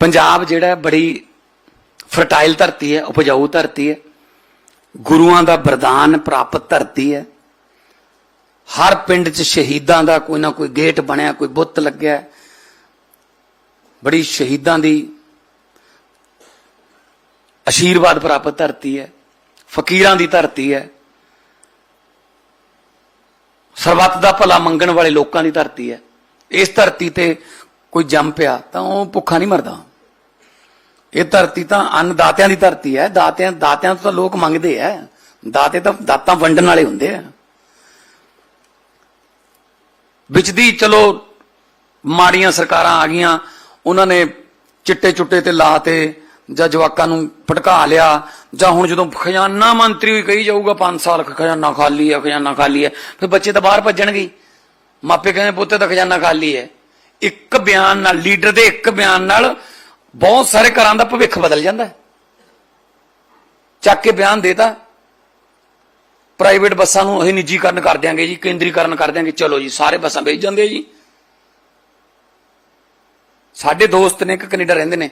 ਪੰਜਾਬ ਜਿਹੜਾ ਬੜੀ ਫਰਟਾਈਲ ਧਰਤੀ ਹੈ, ਉਪਜਾਊ ਧਰਤੀ ਹੈ। ਗੁਰੂਆਂ ਦਾ ਵਰਦਾਨ ਪ੍ਰਾਪਤ ਧਰਤੀ ਹੈ। ਹਰ ਪਿੰਡ 'ਚ ਸ਼ਹੀਦਾਂ ਦਾ ਕੋਈ ਨਾ ਕੋਈ ਗੇਟ ਬਣਿਆ, ਕੋਈ ਬੁੱਤ ਲੱਗਿਆ। ਬੜੀ ਸ਼ਹੀਦਾਂ ਦੀ ਆਸ਼ੀਰਵਾਦ ਪ੍ਰਾਪਤ ਧਰਤੀ ਹੈ, ਫਕੀਰਾਂ ਦੀ ਧਰਤੀ ਹੈ। ਸਰਬੱਤ ਦਾ ਭਲਾ ਮੰਗਣ ਵਾਲੇ ਲੋਕਾਂ ਦੀ ਧਰਤੀ ਹੈ। ਇਸ ਧਰਤੀ ਤੇ ਕੋਈ ਜੰਮ ਪਿਆ ਤਾਂ ਉਹ ਭੁੱਖਾ ਨਹੀਂ ਮਰਦਾ। ਇਹ ਧਰਤੀ ਤਾਂ ਅੰਨ ਦਾਤਿਆਂ ਦੀ ਧਰਤੀ ਹੈ। ਦਾਤਿਆਂ ਦਾਤਿਆਂ ਤੋਂ ਤਾਂ ਲੋਕ ਮੰਗਦੇ ਆ। ਦਾਤੇ ਤਾਂ ਦਾਤਾਂ ਵੰਡਣ ਵਾਲੇ ਹੁੰਦੇ ਆ। ਵਿੱਚ ਦੀ ਚਲੋ ਮਾੜੀਆਂ ਸਰਕਾਰਾਂ ਆ ਗਈਆਂ। ਉਹਨਾਂ ਨੇ ਚਿੱਟੇ ਚੁੱਟੇ ਤੇ ਲਾਤੇ ਜਾਂ ਜਵਾਕਾਂ ਨੂੰ ਭਟਕਾ ਲਿਆ ਜਾਂ ਹੁਣ ਜਦੋਂ ਖਜ਼ਾਨਾ ਮੰਤਰੀ ਵੀ ਕਹੀ ਜਾਊਗਾ 5 ਸਾਲ ਖਜ਼ਾਨਾ ਖਾਲੀ ਹੈ ਖਜ਼ਾਨਾ ਖਾਲੀ ਹੈ ਫਿਰ ਬੱਚੇ ਤਾਂ ਬਾਹਰ ਭੱਜਣਗੇ। ਮਾਪੇ ਕਹਿੰਦੇ, ਪੁੱਤੇ ਦਾ ਖਜ਼ਾਨਾ ਖਾਲੀ ਹੈ। ਇੱਕ ਬਿਆਨ ਨਾਲ, ਲੀਡਰ ਦੇ ਇੱਕ ਬਿਆਨ ਨਾਲ ਬਹੁਤ ਸਾਰੇ ਘਰਾਂ ਦਾ ਭਵਿੱਖ ਬਦਲ ਜਾਂਦਾ ਚੱਕ ਕੇ ਬਿਆਨ ਦੇਤਾ। ਪ੍ਰਾਈਵੇਟ ਬੱਸਾਂ ਨੂੰ ਅਸੀਂ ਨਿੱਜੀਕਰਨ ਕਰ ਦਿਆਂਗੇ ਜੀ, ਕੇਂਦਰੀਕਰਨ ਕਰ ਦਿਆਂਗੇ। ਚਲੋ ਜੀ, ਸਾਰੇ ਬੱਸਾਂ ਵੇਚ ਜਾਂਦੇ ਜੀ। ਸਾਡੇ ਦੋਸਤ ਨੇ ਇੱਕ ਕੈਨੇਡਾ ਰਹਿੰਦੇ ਨੇ।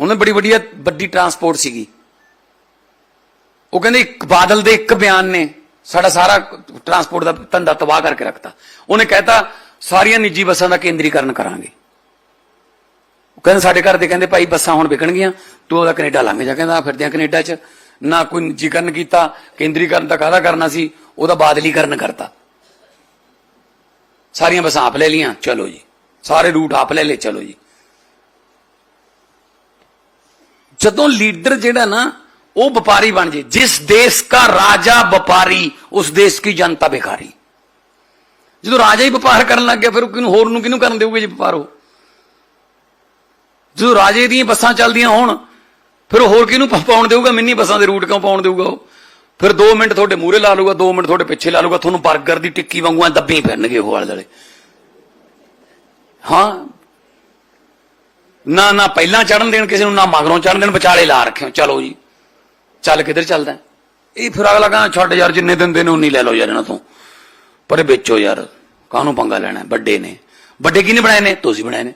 ਉਹਨੇ ਬੜੀ ਵਧੀਆ ਵੱਡੀ ਟਰਾਂਸਪੋਰਟ ਸੀਗੀ। ਉਹ ਕਹਿੰਦੇ ਇੱਕ ਬਾਦਲ ਦੇ ਇੱਕ ਬਿਆਨ ਨੇ, ਸਾਡਾ ਸਾਰਾ ਟਰਾਂਸਪੋਰਟ ਦਾ ਧੰਦਾ ਤਬਾਹ ਕਰਕੇ ਰੱਖਤਾ। ਉਹਨੇ ਕਹਿਤਾ, ਸਾਰੀਆਂ ਨਿੱਜੀ ਬੱਸਾਂ ਦਾ ਕੇਂਦਰੀਕਰਨ ਕਰਾਂਗੇ। ਕਹਿੰਦੇ ਸਾਡੇ ਘਰ ਦੇ ਕਹਿੰਦੇ ਭਾਈ ਬੱਸਾਂ ਹੁਣ ਵਿਕਣਗੀਆਂ, ਤੂੰ ਉਹਦਾ ਕੈਨੇਡਾ ਲੰਘ ਜਾ, ਕਹਿੰਦਾ ਫਿਰਦਿਆਂ ਆ ਕੈਨੇਡਾ 'ਚ। ਨਾ ਕੋਈ ਨਿੱਜੀਕਰਨ ਕੀਤਾ, ਕੇਂਦਰੀਕਰਨ ਤਾਂ ਕਾਹਦਾ ਕਰਨਾ ਸੀ, ਉਹਦਾ ਬਾਦਲੀਕਰਨ ਕਰਤਾ। ਸਾਰੀਆਂ ਬੱਸਾਂ ਆਪ ਲੈ ਲੀਆਂ ਚਲੋ ਜੀ। ਸਾਰੇ ਰੂਟ ਆਪ ਲੈ ਲੈ ਚਲੋ ਜੀ। ਜਦੋਂ ਲੀਡਰ ਜਿਹੜਾ ਨਾ, ਉਹ ਵਪਾਰੀ ਬਣ ਜੇ, ਜਿਸ ਦੇਸ਼ ਦਾ ਰਾਜਾ ਵਪਾਰੀ, ਉਸ ਦੇਸ਼ ਦੀ ਜਨਤਾ ਭਿਖਾਰੀ। ਜਦੋਂ ਰਾਜਾ ਹੀ ਵਪਾਰ ਕਰਨ ਲੱਗ ਗਿਆ, ਫਿਰ ਉਹ ਕਿਹਨੂੰ ਹੋਰ ਨੂੰ ਕਿਹਨੂੰ ਕਰਨ ਦੇਊਗੇ ਜੀ ਵਪਾਰ ਉਹ? ਜਦੋਂ ਰਾਜੇ ਦੀਆਂ ਬੱਸਾਂ ਚੱਲਦੀਆਂ ਹੋਣ, ਫਿਰ ਹੋਰ ਕਿਹਨੂੰ ਪਾਉਣ ਦੇਊਗਾ? ਮਿੰਨੀ ਬੱਸਾਂ ਦੇ ਰੂਟ ਕਿਉਂ ਪਾਉਣ ਦੇਊਗਾ ਉਹ? ਫਿਰ 2 ਮਿੰਟ ਤੁਹਾਡੇ ਮੂਹਰੇ ਲਾ ਲੂਗਾ 2 ਮਿੰਟ ਤੁਹਾਡੇ ਪਿੱਛੇ ਲਾ ਲੂਗਾ ਤੁਹਾਨੂੰ 버ਗਰ ਦੀ ਟਿੱਕੀ ਵਾਂਗੂ ਐਂ ਦੱਬੀ ਫਿਰਨਗੇ ਉਹ ਆਲੇ ਦੁਆਲੇ ਹਾਂ। ਨਾ ਨਾ ਪਹਿਲਾਂ ਚੜਨ ਦੇਣ ਕਿਸੇ ਨੂੰ, ਨਾ ਮਗਰੋਂ ਚੜਨ ਦੇਣ, ਵਿਚਾਲੇ ਲਾ ਰੱਖਿਓ। ਚਲੋ ਜੀ। ਚੱਲ ਕਿੱਧਰ ਚੱਲਦਾ ਇਹ ਫਿਰ ਅਗਲਾ ਕਹਿੰਦਾ ਛੱਡ ਯਾਰ, ਜਿੰਨੇ ਦਿਨ ਦੇ ਨੇ, ਉਨੀ ਲੈ ਲਓ ਯਾਰ ਇਹਨਾਂ ਤੋਂ। ਪਰ ਇਹ ਵੇਚੋ ਯਾਰ। ਕਾਹਨੂੰ ਪੰਗਾ ਲੈਣਾ ਵੱਡੇ ਨੇ। ਵੱਡੇ ਕਿਹਨੇ ਬਣਾਏ ਨੇ? ਤੁਸੀਂ ਬਣਾਏ ਨੇ।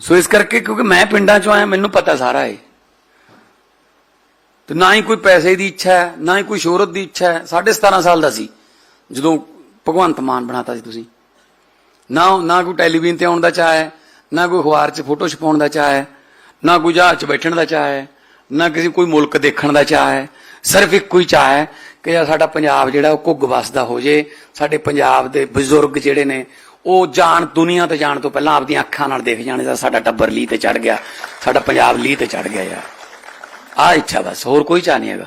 ਸੋ ਇਸ ਕਰਕੇ ਕਿਉਂਕਿ ਮੈਂ ਪਿੰਡਾਂ ਚੋਂ ਆਇਆ, ਮੈਨੂੰ ਪਤਾ ਸਾਰਾ ਹੈ ਤੇ ਨਾ ਹੀ ਕੋਈ ਪੈਸੇ ਦੀ ਇੱਛਾ ਹੈ, ਨਾ ਹੀ ਕੋਈ ਸ਼ੋਹਰਤ ਦੀ ਇੱਛਾ ਹੈ। 17.5 ਸਾਲ ਦਾ ਸੀ, ਜਦੋਂ ਭਗਵੰਤ ਮਾਨ ਬਣਾਤਾ ਸੀ ਤੁਸੀਂ। ਨਾ ਨਾ ਕੋਈ ਟੈਲੀਵਿਜ਼ਨ ਤੇ ਆਉਣ ਦਾ ਚਾਹ ਹੈ, ਨਾ ਕੋਈ ਅਖਬਾਰ 'ਚ ਫੋਟੋ ਛਪਾਉਣ ਦਾ ਚਾਹ ਹੈ, ਨਾ ਕੋਈ ਜਹਾਜ਼ 'ਚ ਬੈਠਣ ਦਾ ਚਾਹ ਹੈ, ਨਾ ਕਿਸੇ ਕੋਈ ਮੁਲਕ ਦੇਖਣ ਦਾ ਚਾਹ ਹੈ। ਸਿਰਫ ਇੱਕੋ ਹੀ ਚਾਹ ਹੈ ਕਿ ਯਾਰ ਸਾਡਾ ਪੰਜਾਬ ਜਿਹੜਾ ਉਹ ਘੁੱਗ ਵਸਦਾ ਹੋ ਜੇ, ਸਾਡੇ ਪੰਜਾਬ ਦੇ ਬਜ਼ੁਰਗ ਜਿਹੜੇ ਨੇ ਉਹ ਜਾਣ, ਦੁਨੀਆ ਤੇ ਜਾਣ ਤੋਂ ਪਹਿਲਾਂ ਆਪਦੀਆਂ ਅੱਖਾਂ ਨਾਲ ਦੇਖ ਜਾਣੇ ਦਾ ਸਾਡਾ ਟੱਬਰ ਲੀ ਤੇ ਚੜ ਗਿਆ, ਸਾਡਾ ਪੰਜਾਬ ਲੀ ਤੇ ਚੜ ਗਿਆ ਯਾਰ। ਆ ਇੱਛਾ ਬਸ, ਹੋਰ ਕੋਈ ਚਾਹ ਨਹੀਂ ਹੈਗਾ।